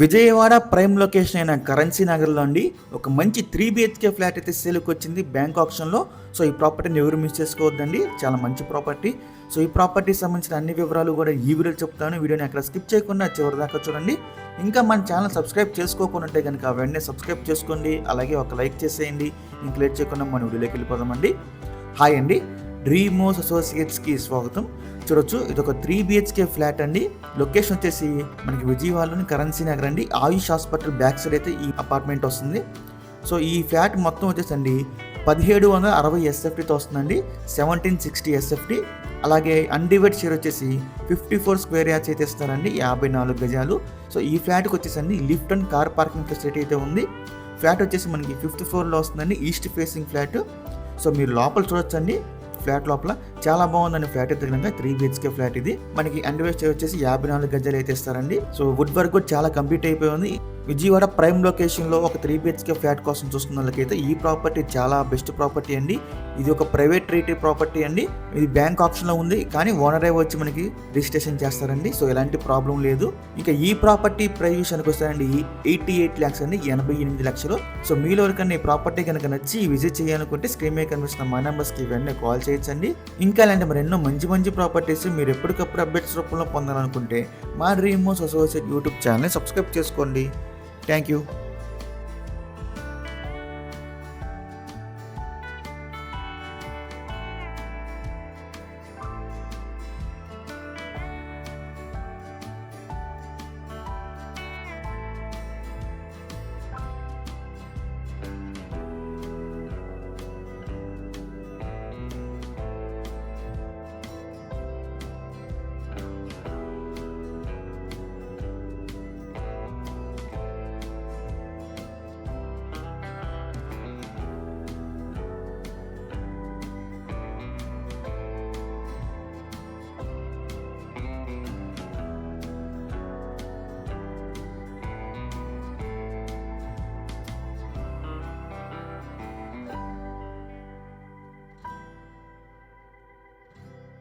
Vijayawada prime location అయిన currency నగర్లో అండి ఒక మంచి త్రీ బిహెచ్కే ఫ్లాట్ అయితే సేల్కి వచ్చింది బ్యాంక్ ఆప్షన్లో. సో ఈ ప్రాపర్టీని ఎవరు మిస్ చేసుకోవద్దండి. చాలా మంచి ప్రాపర్టీ. సో ఈ ప్రాపర్టీకి సంబంధించిన అన్ని వివరాలు కూడా ఈ వీడియో చెప్తాను. వీడియోని అక్కడ స్కిప్ చేయకుండా చివరి దాకా చూడండి. ఇంకా మన ఛానల్ సబ్స్క్రైబ్ చేసుకోకుండా కనుక వెంటనే సబ్స్క్రైబ్ చేసుకోండి. అలాగే ఒక లైక్ చేసేయండి. ఇంక లేట్ చేయకుండా మన వీడియోలోకి వెళ్ళిపోదామండి. హాయ్ అండి. డ్రీమోస్ అసోసియేట్స్కి స్వాగతం. చూడొచ్చు. ఇది ఒక త్రీ బిహెచ్కే ఫ్లాట్ అండి. లొకేషన్ వచ్చేసి మనకి విజయవాడలోని కరెన్సీ నగర్ అండి ఆయుష్ హాస్పిటల్ బ్యాక్ సైడ్ అయితే ఈ అపార్ట్మెంట్ వస్తుంది. సో ఈ ఫ్లాట్ మొత్తం వచ్చేసి అండి పదిహేడు వందల అరవై ఎస్ఎఫ్టీతో వస్తుందండి. సెవెంటీన్ సిక్స్టీ ఎస్ఎఫ్టీ అలాగే అన్డివైడ్ షేర్ వచ్చేసి ఫిఫ్టీ ఫోర్ స్క్వేర్ యార్డ్స్ అయితే ఇస్తారండి. యాభై నాలుగు గజాలు. సో ఈ ఫ్లాట్కి వచ్చేసండి lift and car parking facility అయితే ఉంది. ఫ్లాట్ వచ్చేసి మనకి ఫిఫ్త్ ఫ్లోర్లో వస్తుందండి. East facing flat. సో మీరు లోపల చూడొచ్చండి. ఫ్లాట్ లోపల చాలా బాగుందండి. ఫ్లాట్ అయితే కనుక త్రీ బిహెచ్కే ఫ్లాట్ ఇది. మనకి అండ్ వేస్ట్ వచ్చేసి యాభై నాలుగు గజాలు అయితే ఇస్తారండి. సో వుడ్ వర్క్ కూడా చాలా కంప్లీట్ అయిపోయి ఉంది విజయవాడ ప్రైమ్ లొకేషన్లో ఒక త్రీ బిహెచ్కే ఫ్లాట్ కోసం చూస్తున్న వాళ్ళకైతే ఈ ప్రాపర్టీ చాలా బెస్ట్ ప్రాపర్టీ అండి. ఇది ఒక ప్రైవేట్ రేటెడ్ ప్రాపర్టీ అండి. ఇది బ్యాంక్ ఆప్షన్లో ఉంది కానీ ఓనరే వచ్చి మనకి రిజిస్ట్రేషన్ చేస్తారండి. సో ఎలాంటి ప్రాబ్లం లేదు. ఇంకా ఈ ప్రాపర్టీ ప్రైస్ విషయానికి వస్తారండి ఎయిటీ ఎయిట్ ల్యాక్స్ అండి ఎనభై ఎనిమిది లక్షలు. సో మీలో ఎవరికైనా ఈ ప్రాపర్టీ కనుక నచ్చి విజిట్ చేయాలనుకుంటే స్క్రీన్ మీద కనిపిస్తున్న మా నెంబర్స్కి ఇవన్నీ వెంటనే కాల్ చేయొచ్చండి. ఇంకా ఇలాంటి మరి ఎన్నో మంచి మంచి ప్రాపర్టీస్ మీరు ఎప్పటికప్పుడు అప్డేట్స్ రూపంలో పొందాలనుకుంటే మా dream associate YouTube channel subscribe చేసుకోండి. Thank you.